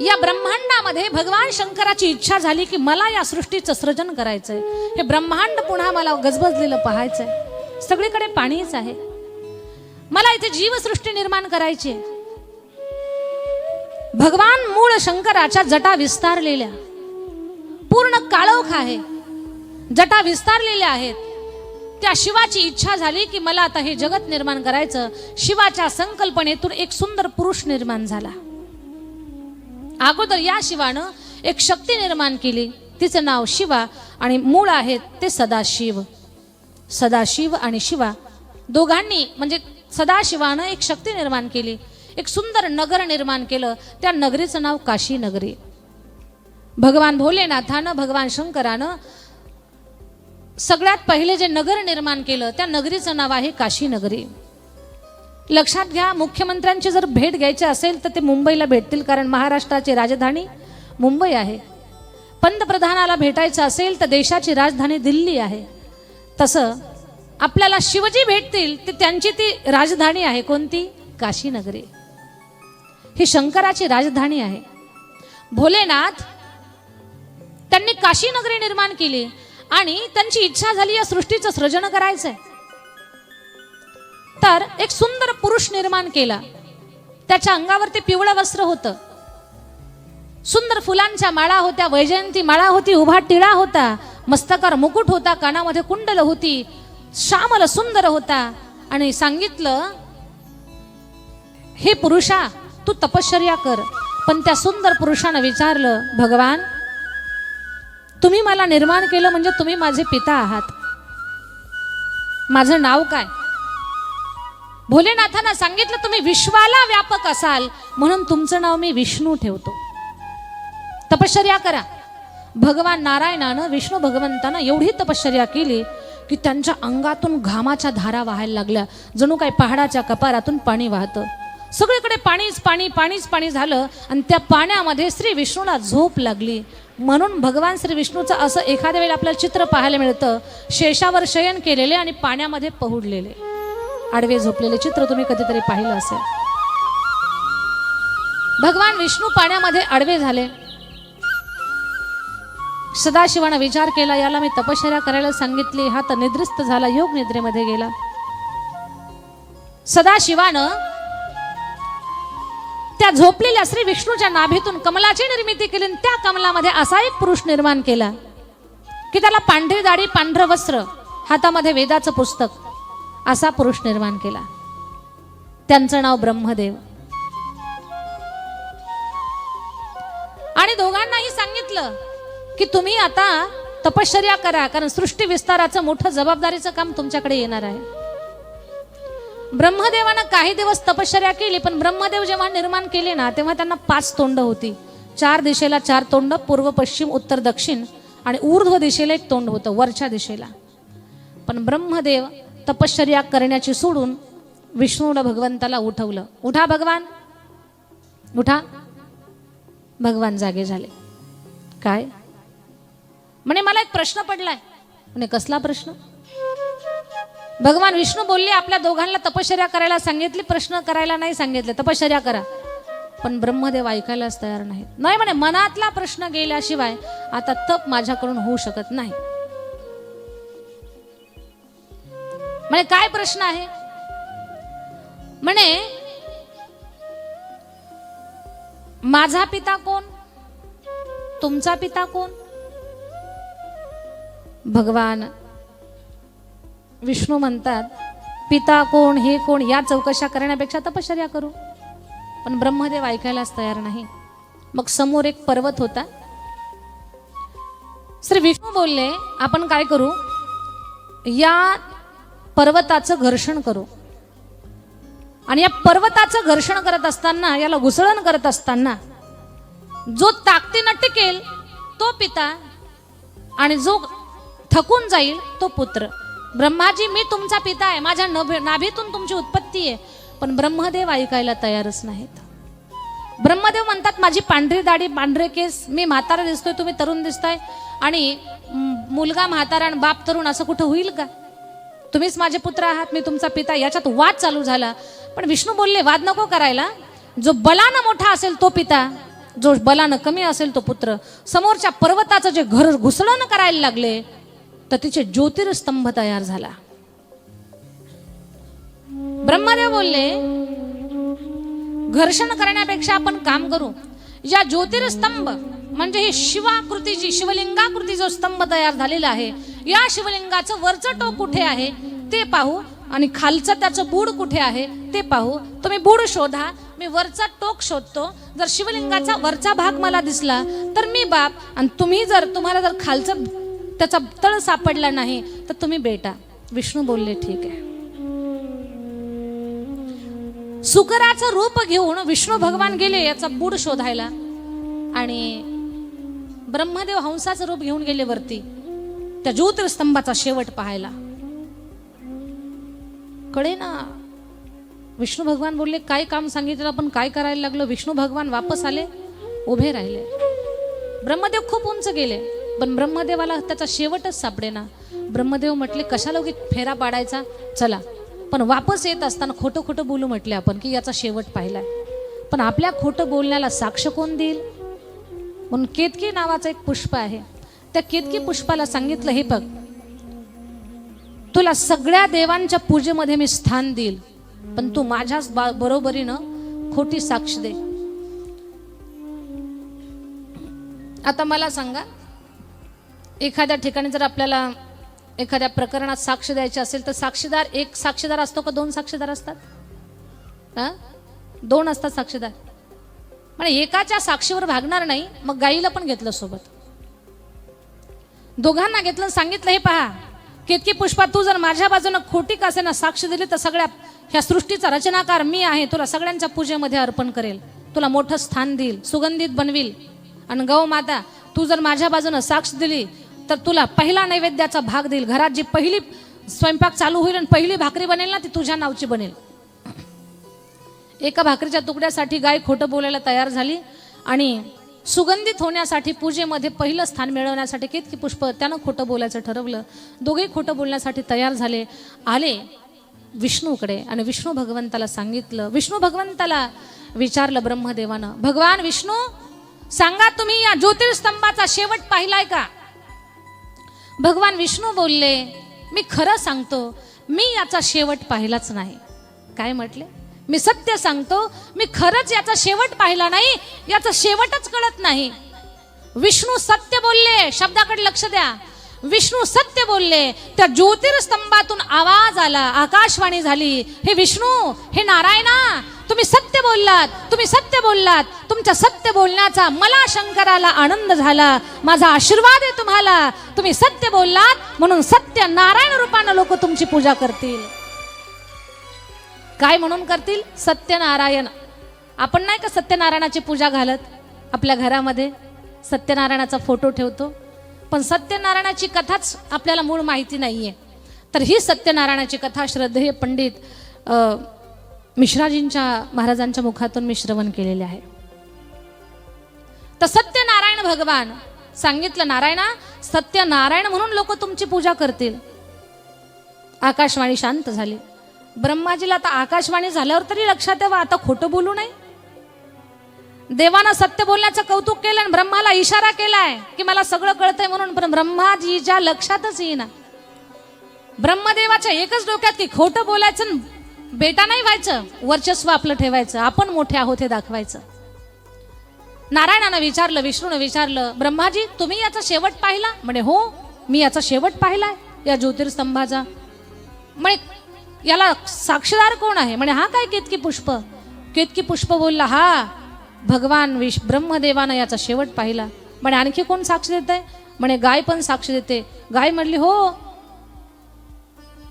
या ब्रह्मांडामध्ये भगवान शंकराची इच्छा झाली की मला या सृष्टीचं सृजन करायचंय. हे ब्रह्मांड पुन्हा मला गजबजलेलं पाहायचंय. सगळीकडे पाणीच आहे. मला इथे जीवसृष्टी निर्माण करायची आहे. भगवान मूळ शंकराच्या जटा विस्तारलेल्या पूर्ण काळोख आहे. जटा विस्तारलेल्या आहेत. त्या शिवाची इच्छा झाली की मला आता हे जगत निर्माण करायचं. शिवाच्या संकल्पनेतून एक सुंदर पुरुष निर्माण झाला. अगोदर या शिवानं एक शक्ती निर्माण केली. तिचं नाव शिवा आणि मूळ आहेत ते सदाशिव. सदाशिव आणि शिवा दोघांनी म्हणजे सदाशिवानं एक शक्ती निर्माण केली. एक सुंदर नगर निर्माण केलं. त्या नगरीचं नाव काशी नगरी. भगवान भोलेनाथानं भगवान शंकरानं सगळ्यात पहिले जे नगर निर्माण केलं त्या नगरीचं नाव आहे काशी नगरी. लक्षात घ्या मुख्यमंत्र्यांची जर भेट घ्यायची असेल तर ते मुंबईला भेटतील कारण महाराष्ट्राची राजधानी मुंबई आहे. पंतप्रधानाला भेटायचं असेल तर देशाची राजधानी दिल्ली आहे. तसं आपल्याला शिवजी भेटतील ते त्यांची ती राजधानी आहे. कोणती? काशीनगरी. ही शंकराची राजधानी आहे. भोलेनाथ त्यांनी काशीनगरी निर्माण केली आणि त्यांची इच्छा झाली या सृष्टीचं सृजन करायचंय. नंतर एक सुंदर पुरुष निर्माण केला. त्याच्या अंगावरती पिवळं वस्त्र होतं. सुंदर फुलांच्या माळा होत्या वैजयंती माळा होती उभा टिळा होता. मस्तकार मुकुट होता कानामध्ये कुंडल होती. श्यामल सुंदर होता. आणि सांगितलं हे पुरुषा तू तपश्चर्या कर. पण त्या सुंदर पुरुषानं विचारलं भगवान तुम्ही मला निर्माण केलं म्हणजे तुम्ही माझे पिता आहात. माझं नाव काय? भोलेनाथांना सांगितलं तुम्ही विश्वाला व्यापक असाल म्हणून तुमचं नाव मी विष्णू ठेवतो. तपश्चर्या करा. भगवान नारायणानं विष्णू भगवंतानं एवढी तपश्चर्या केली की त्यांच्या अंगातून घामाच्या धारा वाहायला लागल्या. जणू काही पहाडाच्या कपारातून पाणी वाहतं. सगळीकडे पाणीच पाणी पाणीच पाणी झालं आणि त्या पाण्यामध्ये श्री विष्णूला झोप लागली. म्हणून भगवान श्री विष्णूचं असं एखाद्या वेळेला आपल्याला चित्र पाहायला मिळतं. शेषावर शयन केलेले आणि पाण्यामध्ये पहुडलेले. आडवे झोपलेले चित्र तुम्ही कधीतरी पाहिलं असेल. भगवान विष्णू पाण्यामध्ये आडवे झाले. सदाशिवानं विचार केला याला मी तपश्चर्या करायला सांगितली. हा तर निद्रिस्त झाला योग निद्रेमध्ये गेला. सदाशिवानं त्या झोपलेल्या श्री विष्णूच्या नाभीतून कमलाची निर्मिती केली आणि त्या कमलामध्ये असा एक पुरुष निर्माण केला की त्याला पांढरी दाढी पांढरं वस्त्र हातामध्ये वेदाचं पुस्तक. असा पुरुष निर्माण केला. त्यांचं नाव ब्रह्मदेव. आणि दोघांनाही सांगितलं की तुम्ही आता तपश्चर्या करा कारण सृष्टी विस्ताराचं मोठं जबाबदारीचं काम तुमच्याकडे येणार आहे. ब्रह्मदेवानं काही दिवस तपश्चर्या केली पण ब्रह्मदेव जेव्हा निर्माण केले ना तेव्हा त्यांना पाच तोंड होती. चार दिशेला चार तोंड पूर्व पश्चिम उत्तर दक्षिण आणि ऊर्ध्व दिशेला एक तोंड होतं वरच्या दिशेला. पण ब्रह्मदेव तपश्चर्या करण्याची सोडून विष्णूनं भगवंताला उठवलं. उठा भगवान. उठा. भगवान जागे झाले. काय? म्हणे मला एक प्रश्न पडलाय. म्हणे कसला प्रश्न? भगवान विष्णू बोलले आपल्या दोघांना तपश्चर्या करायला सांगितली प्रश्न करायला नाही सांगितले. तपश्चर्या करा. पण ब्रह्मदेव ऐकायलाच तयार नाहीत. नाही म्हणे मनातला प्रश्न गेल्याशिवाय आता तप माझ्याकडून होऊ शकत नाही. म्हणे काय प्रश्न आहे? म्हणे माझा पिता कोण? तुमचा पिता कोण? भगवान विष्णू म्हणतात पिता कोण हे कोण या चौकशा करण्यापेक्षा तपश्चर्या करू. पण ब्रह्मदेव ऐकायलाच तयार नाही. मग समोर एक पर्वत होता. श्री विष्णू बोलले आपण काय करू? या पर्वताचं घर्षण करू. आणि या पर्वताचं घर्षण करत असताना याला घुसळण करत असताना जो ताकदीनं टिकेल तो पिता आणि जो थकून जाईल तो पुत्र. ब्रह्माजी मी तुमचा पिता आहे. माझ्या नभ- नाभीतून तुमची उत्पत्ती आहे. पण ब्रह्मदेव ऐकायला तयारच नाहीत. ब्रह्मदेव म्हणतात माझी पांढरी दाढी पांढरे केस मी म्हातारा दिसतोय तुम्ही तरुण दिसताय. आणि मुलगा म्हातारा आणि बाप तरुण असं कुठं होईल का? तुम्हीच माझे पुत्र आहात मी तुमचा पिता याच्यात वाद चालू झाला. पण विष्णू बोलले वाद नको करायला. जो बलानं मोठा असेल तो पिता जो बलानं कमी असेल तो पुत्र. समोरच्या पर्वताचं जे घर घुसळण करायला लागले तर तिचे ज्योतिर्स्तंभ तयार झाला. ब्रह्मदेव बोलले घर्षण करण्यापेक्षा आपण काम करू. या ज्योतिर्स्तंभ म्हणजे ही शिवाकृतीची शिवलिंगाकृती जो स्तंभ तयार झालेला आहे या शिवलिंगाचं वरचं टोक कुठे आहे ते पाहू. आणि खालचं त्याचं बूड कुठे आहे ते पाहू. तुम्ही बूड शोधा मी वरचा टोक शोधतो. जर शिवलिंगाचा वरचा भाग मला दिसला तर मी बाप. आणि तुम्ही जर तुम्हाला जर खालचं त्याचा तळ सापडला नाही तर तुम्ही बेटा. विष्णू बोलले ठीक आहे. सुकराचं रूप घेऊन विष्णू भगवान गेले याचा बूड शोधायला. आणि ब्रह्मदेव हंसाचं रूप घेऊन गेले वरती. त्या ज्योतिर्स्तंभाचा शेवट पाहायला. कळे ना विष्णू भगवान बोलले काय काम सांगितलं आपण काय करायला लागलो? विष्णू भगवान वापस आले उभे राहिले. ब्रह्मदेव खूप उंच गेले पण ब्रह्मदेवाला त्याचा शेवटच सापडे ना ब्रह्मदेव म्हटले कशाला की फेरा पाडायचा? चला. पण वापस येत असताना खोटं खोटं बोलू म्हटले आपण की याचा शेवट पाहिलाय. पण आपल्या खोटं बोलण्याला साक्ष कोण देईल? म्हणून केतकी नावाचं एक पुष्प आहे. त्या केतकी पुष्पाला सांगितलं हे बघ तुला सगळ्या देवांच्या पूजेमध्ये मी स्थान देईल पण तू माझ्याच बा- बरोबरीनं खोटी साक्ष दे. आता मला सांगा एखाद्या ठिकाणी जर आपल्याला एखाद्या प्रकरणात साक्ष द्यायची असेल तर साक्षीदार एक साक्षीदार असतो का दोन साक्षीदार असतात? दोन असतात साक्षीदार. म्हणजे एकाच्या साक्षीवर भागणार नाही मग गाईला पण घेतलं सोबत. दोघांना घेतलं सांगितलं हे पहा केतकी पुष्पा तू जर माझ्या बाजूनं खोटी का साक्ष दिली तर सगळ्या ह्या सृष्टीचा रचनाकार मी आहे तुला सगळ्यांच्या पूजेमध्ये अर्पण करेल. तुला मोठं स्थान देईल सुगंधित बनवील. आणि गौ माता तू जर माझ्या बाजूनं साक्ष दिली तर तुला पहिला नैवेद्याचा भाग देईल. घरात जी पहिली स्वयंपाक चालू होईल आणि पहिली भाकरी बनेल ना ती तुझ्या नावची बनेल. एका भाकरीच्या तुकड्यासाठी गाय खोटं बोलायला तयार झाली आणि सुगंधित होण्यासाठी पूजेमध्ये पहिलं स्थान मिळवण्यासाठी केतकी पुष्प त्यानं खोटं बोलायचं ठरवलं. दोघे खोटं बोलण्यासाठी तयार झाले. आले विष्णूकडे आणि विष्णू भगवंताला सांगितलं. विष्णू भगवंताला विचारलं ब्रह्मदेवानं भगवान विष्णू सांगा तुम्ही या ज्योतिर्स्तंभाचा शेवट पाहिलाय का? भगवान विष्णू बोलले मी खरं सांगतो मी याचा शेवट पाहिलाच नाही. काय म्हटले? मी सत्य सांगतो मी खरंच याचा शेवट पाहिला नाही याचा शेवटच कळत नाही. विष्णू सत्य बोलले शब्दाकडे लक्ष द्या. विष्णू सत्य बोलले त्या ज्योतिर्स्तंभातून आवाज आला आकाशवाणी झाली. हे विष्णू हे नारायणा तुम्ही सत्य बोललात तुम्ही सत्य बोललात. तुमच्या सत्य बोलण्याचा मला शंकराला आनंद झाला. माझा आशीर्वाद आहे तुम्हाला. तुम्ही सत्य बोललात म्हणून सत्य नारायण रूपानं लोक तुमची पूजा करतील. काय म्हणून करतील? सत्यनारायण. आपण नाही का सत्यनारायणाची पूजा घालत? आपल्या घरामध्ये सत्यनारायणाचा फोटो ठेवतो. पण सत्यनारायणाची कथाच आपल्याला मूळ माहिती नाही आहे तर ही सत्यनारायणाची कथा श्रद्धेय पंडित मिश्राजींच्या महाराजांच्या मुखातून मी श्रवण केलेले आहे. तर सत्यनारायण भगवान सांगितलं नारायणा सत्यनारायण म्हणून लोक तुमची पूजा करतील. आकाशवाणी शांत झाली. ब्रह्माजीला आता आकाशवाणी झाल्यावर तरी लक्षात यावं आता खोटं बोलू नये. देवानं सत्य बोलण्याचं कौतुक केलं आणि ब्रह्माला इशारा केलाय की मला सगळं कळतंय म्हणून पण ब्रह्माजीच्या लक्षातच येईना. ब्रह्मदेवाच्या एकच डोक्यात की खोटं बोलायचं बेटा नाही व्हायचं वर्चस्व आपलं ठेवायचं आपण मोठे आहोत हे दाखवायचं. नारायणानं विचारलं विष्णूनं विचारलं ब्रह्माजी तुम्ही याचा शेवट पाहिला? म्हणे हो मी याचा शेवट पाहिलाय या ज्योतिर्स्तंभाचा. म्हणे याला साक्षीदार कोण आहे? म्हणे हा काय केतकी पुष्प? केतकी पुष्प बोलला? हा भगवान विश ब्रह्मदेवानं याचा शेवट पाहिला. म्हणे आणखी कोण साक्ष देत आहे म्हणे गाय पण साक्ष देते. गाय म्हणली हो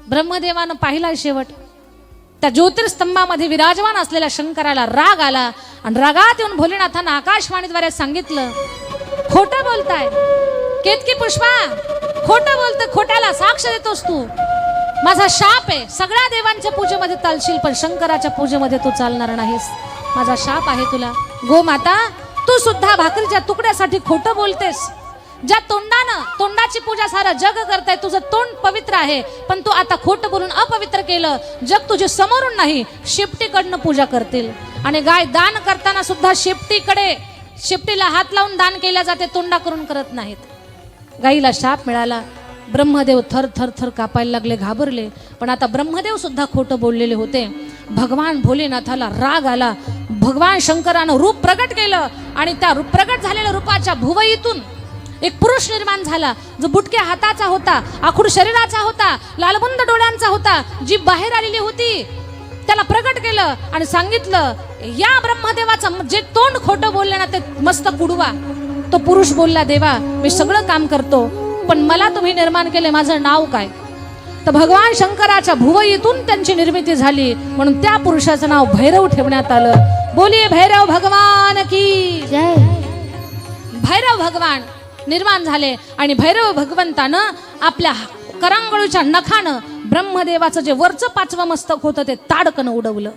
ब्रह्मदेवानं पाहिला शेवट. त्या ज्योतिर्स्तंभामध्ये विराजमान असलेल्या शंकराला राग आला आणि रागात येऊन भोलेनाथानं आकाशवाणीद्वारे सांगितलं खोटं बोलताय. केतकी पुष्पा खोटं बोलत खोट्याला साक्ष देतोस तू. माझा शाप आहे. सगळ्या देवांच्या पूजेमध्ये चालशील पण शंकराच्या पूजेमध्ये तू चालणार नाहीस. माझा शाप आहे तुला. गो माता तू सुद्धा भाकरीच्या तुकड्यासाठी खोटं बोलतेस. ज्या तोंडानं तोंडाची पूजा सारं जग करताय तुझं तोंड पवित्र आहे पण तू आता खोटं बोलून अपवित्र केलं. जग तुझे समोरून नाही शेपटीकडनं पूजा करतील. आणि गाय दान करताना सुद्धा शेपटीकडे शेपटीला हात लावून दान केल्या जाते तोंडा करून करत नाहीत. गाईला शाप मिळाला. ब्रह्मदेव थर थर थर कापायला लागले घाबरले. पण आता ब्रह्मदेव सुद्धा खोटं बोललेले होते. भगवान भोलेनाथाला राग आला. भगवान शंकरानं रूप प्रगट केलं आणि त्या रूप प्रगट झालेल्या रूपाच्या भुवईतून एक पुरुष निर्माण झाला जो बुटक्या हाताचा होता आखूड शरीराचा होता लालबंद डोळ्यांचा होता जी बाहेर आलेली होती. त्याला प्रगट केलं आणि सांगितलं या ब्रह्मदेवाचं जे तोंड खोटं बोलले ना ते मस्त कुडवा तो पुरुष बोलला देवा मी सगळं काम करतो. पण मला तुम्ही निर्माण केले माझं नाव काय? तर भगवान शंकराच्या भुवईतून त्यांची निर्मिती झाली. म्हणून त्या पुरुषाचं नाव भैरव ठेवण्यात आलं. बोलिये भैरव भगवान की भैरव भगवान निर्माण झाले आणि भैरव भगवंतानं आपल्या करांगळूच्या नखानं ब्रह्मदेवाचं जे वरचं पाचवं मस्तक होतं ते ताडकनं उडवलं.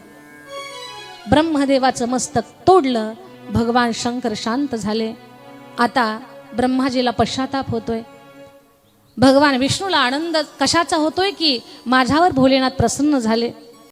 ब्रह्मदेवाचं मस्तक तोडलं भगवान शंकर शांत झाले. आता ब्रह्माजीला पश्चाताप होतोय. भगवान विष्णूला आनंद कशाचा होतोय की माझ्यावर भोलेनाथ प्रसन्न झाले?